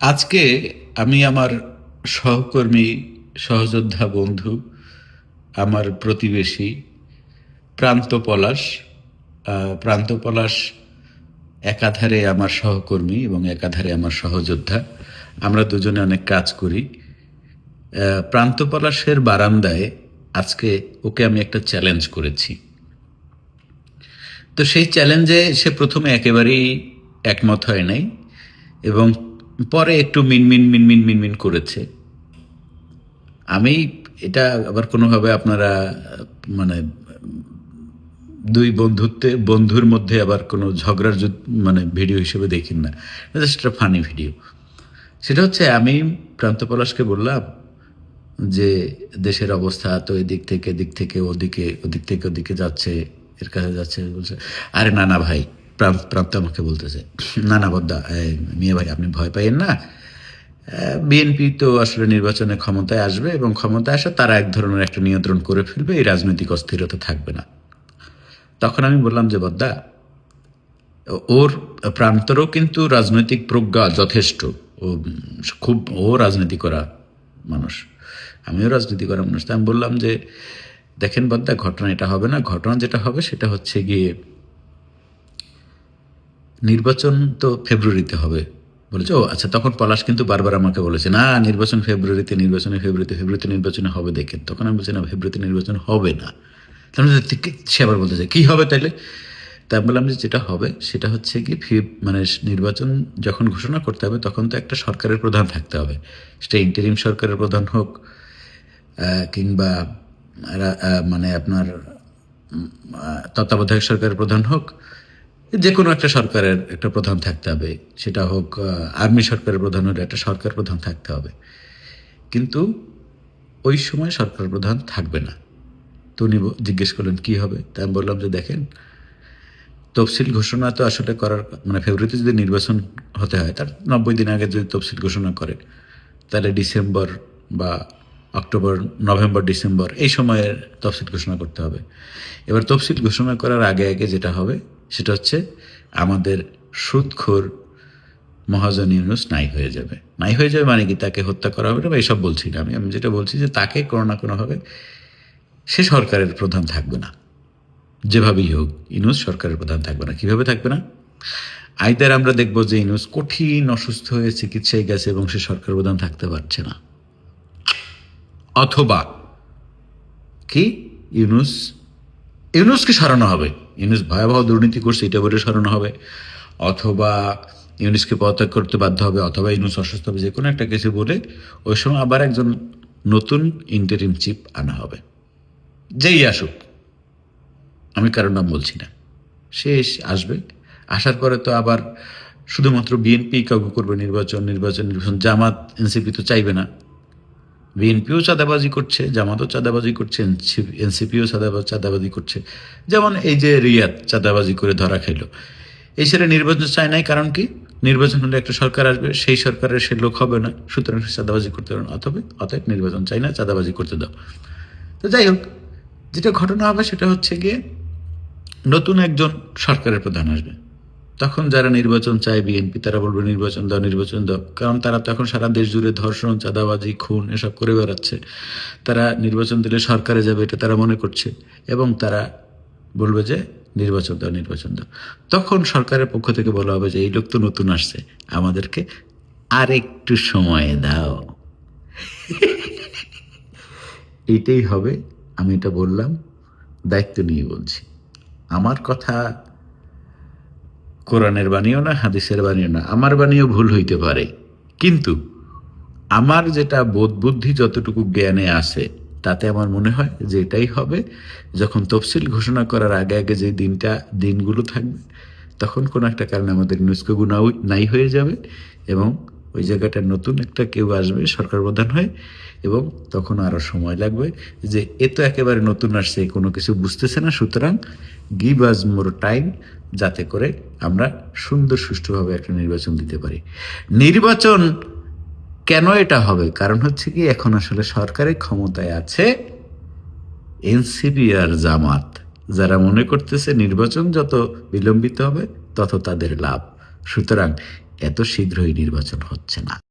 আজকে আমি আমার সহকর্মী, সহযোদ্ধা বন্ধু, আমার প্রতিবেশী, প্রান্ত পলাশ প্রান্ত পলাশ একাধারে আমার সহকর্মী এবং একাধারে আমার সহযোদ্ধা। আমরা দুজনে অনেক কাজ করি। প্রান্ত পলাশের বারান্দায় আজকে ওকে আমি একটা চ্যালেঞ্জ করেছি। তো সেই চ্যালেঞ্জে সে প্রথমে একেবারেই একমত হয় নাই এবং পরে একটু মিনমিন মিনমিন মিনমিন করেছে। আমি এটা আবার কোনোভাবে আপনারা মানে দুই বন্ধুত্বে, বন্ধুর মধ্যে আবার কোনো ঝগড়ার মানে ভিডিও হিসেবে দেখেন না। Just funny video. সেটা হচ্ছে, আমি প্রান্ত পলাশকে বললাম যে, দেশের অবস্থা তো এদিক থেকে এদিক থেকে, ওদিকে, ওদিক থেকে, ওদিকে যাচ্ছে, এর কাছে যাচ্ছে। বলছে, আরে না না ভাই প্রান্ত আমাকে বলতেছে, না না, বদ্দা মিয়া ভাই, আপনি ভয় পাইয়েন না। বিএনপি তো আসলে নির্বাচনে ক্ষমতায় আসবে এবং ক্ষমতায় আসা তারা এক ধরনের একটা নিয়ন্ত্রণ করে ফেলবে, এই রাজনৈতিক অস্থিরতা থাকবে না। তখন আমি বললাম যে, বদ্দা, ওর প্রান্তরও কিন্তু রাজনৈতিক প্রজ্ঞা যথেষ্ট। ও, খুব, ও রাজনীতি করা মানুষ। আমিও রাজনীতি করা মানুষ। তা আমি বললাম যে, দেখেন বদ্দা, ঘটনা এটা হবে না। ঘটনা যেটা হবে সেটা হচ্ছে গিয়ে নির্বাচন তো ফেব্রুয়ারিতে হবে। বলেছে, ও আচ্ছা তখন পলাশ কিন্তু বারবার আমাকে বলেছে, না, নির্বাচন ফেব্রুয়ারিতে, নির্বাচনে ফেব্রুয়ারিতে ফেব্রুয়ারিতে নির্বাচনে হবে, দেখেন। তখন আমি বলছি, না, ফেব্রুয়ারিতে নির্বাচন হবে না। মধ্যে থেকে সে আবার বলতেছে, কী হবে তাইলে? তা বললাম যে, যেটা হবে, সেটা হচ্ছে কি, ফি- মানে নির্বাচন যখন ঘোষণা করতে হবে, তখন তো একটা সরকারের প্রধান থাকতে হবে। সেটা ইন্টারিম সরকারের প্রধান হোক কিংবা মানে আপনার তত্ত্বাবধায়ক সরকারের প্রধান হোক যে কোনো একটা সরকারের একটা প্রধান থাকতে হবে। সেটা হোক আর্মি সরকারের প্রধান হলে একটা সরকার প্রধান থাকতে হবে। কিন্তু ওই সময় সরকার প্রধান থাকবে না। তো উনি জিজ্ঞেস করলেন, কি হবে? তাই আমি বললাম যে, দেখেন, তফসিল ঘোষণা তো আসলে করার মানে ফেব্রুয়ারিতে যদি নির্বাচন হতে হয়, তার নব্বই দিন আগে যদি তফসিল ঘোষণা করে, তাহলে ডিসেম্বর বা অক্টোবর, নভেম্বর, ডিসেম্বর এই সময়ে তফসিল ঘোষণা করতে হবে। এবার তফসিল ঘোষণা করার আগে আগে যেটা হবে সেটা হচ্ছে আমাদের সুদখোর মহাজন ইউনুস নাই হয়ে যাবে। নাই হয়ে যাবে মানে কি তাকে হত্যা করা হবে না বা এইসব বলছি না আমি। আমি যেটা বলছি যে তাকে কোনো না কোনোভাবে সে সরকারের প্রধান থাকবে না। যেভাবেই হোক ইনুস সরকারের প্রধান থাকবে না। কীভাবে থাকবে না? আইদার আমরা দেখব যে ইনুস কঠিন, অসুস্থ হয়ে চিকিৎসায় গেছে এবং সে সরকার প্রধান থাকতে পারছে না। অথবা কি? ইউনুস ইউনুসকে সরানো হবে। ইউনুস ভয়াবহ দুর্নীতি করছে, এটা বলে সরানো হবে। অথবা ইউনুসকে পদত্যাগ করতে বাধ্য হবে, অথবা ইউনুস অসুস্থ হবে যে কোনো একটা কিছু বলে ওই সময় আবার একজন নতুন ইন্টারিম চিফ আনা হবে। যেই আসুক, আমি কারোর নাম বলছি না। সে আসবে। আসার পরে তো আবার শুধুমাত্র বিএনপি কাউকে করবে, নির্বাচন নির্বাচন নির্বাচন, জামাত, এনসিপি তো চাইবে না। বিএনপিও চাঁদাবাজি করছে, জামাতও চাঁদাবাজি করছে এনসিপিও চাঁদাবাজি চাঁদাবাজি করছে। যেমন এই যে রিয়াদ চাঁদাবাজি করে ধরা খেলো এই সেটা নির্বাচন চায় নাই, কারণ কি? নির্বাচন হলে একটা সরকার আসবে, সেই সরকারের সে লোক হবে না, সুতরাং সে চাঁদাবাজি করতে পারে না। অথবা অতএব নির্বাচন চাই না, চাঁদাবাজি করতে দাও। তো যাই হোক, যেটা ঘটনা হবে সেটা হচ্ছে গিয়ে নতুন একজন সরকারের প্রধান আসবে। তখন যারা নির্বাচন চায়, বিএনপি, তারা বলবে নির্বাচন দাও নির্বাচন দাও। কারণ তারা তো এখন সারা দেশ জুড়ে ধর্ষণ, চাঁদাবাজি, খুন এসব করে বেড়াচ্ছে। তারা নির্বাচন দিলে সরকারে যাবে, এটা তারা মনে করছে। এবং তারা বলবে যে, নির্বাচন দাও নির্বাচন দাও। তখন সরকারের পক্ষ থেকে বলা হবে যে, এই লোক তো নতুন আসছে, আমাদেরকে আর একটু সময় দাও। এইটাই হবে, আমি এটা বললাম, দায়িত্ব নিয়ে বলছি। আমার কথা কোরআনের বাণীও না, হাদিসের বাণীও না। আমার বাণীও ভুল হইতে পারে। কিন্তু আমার যেটা বোধ বুদ্ধি যতটুকু জ্ঞানে আছে, তাতে আমার মনে হয় যে এটাই হবে, যখন তফসিল ঘোষণা করার আগে আগে যে দিনটা, দিনগুলো থাকবে, তখন কোনো একটা কারণে আমাদের নুস্কো নাই হয়ে যাবে এবং ওই জায়গাটা নতুন একটা কেউ আসবে, সরকার প্রধান হয়, এবং তখন আরও সময় লাগবে যে এ তো একেবারে নতুন আসছে, কোনো কিছু বুঝতেছে না। সুতরাং গিভ আজ মোর টাইম যাতে করে আমরা সুন্দর, সুষ্ঠুভাবে একটা নির্বাচন দিতে পারি। নির্বাচন কেন এটা হবে? কারণ হচ্ছে কি, এখন আসলে সরকারের ক্ষমতায় আছে এনসিপি আর জামাত। যারা মনে করতেছে নির্বাচন যত বিলম্বিত হবে, তত তাদের লাভ। সুতরাং এত শীঘ্রই নির্বাচন হচ্ছে না।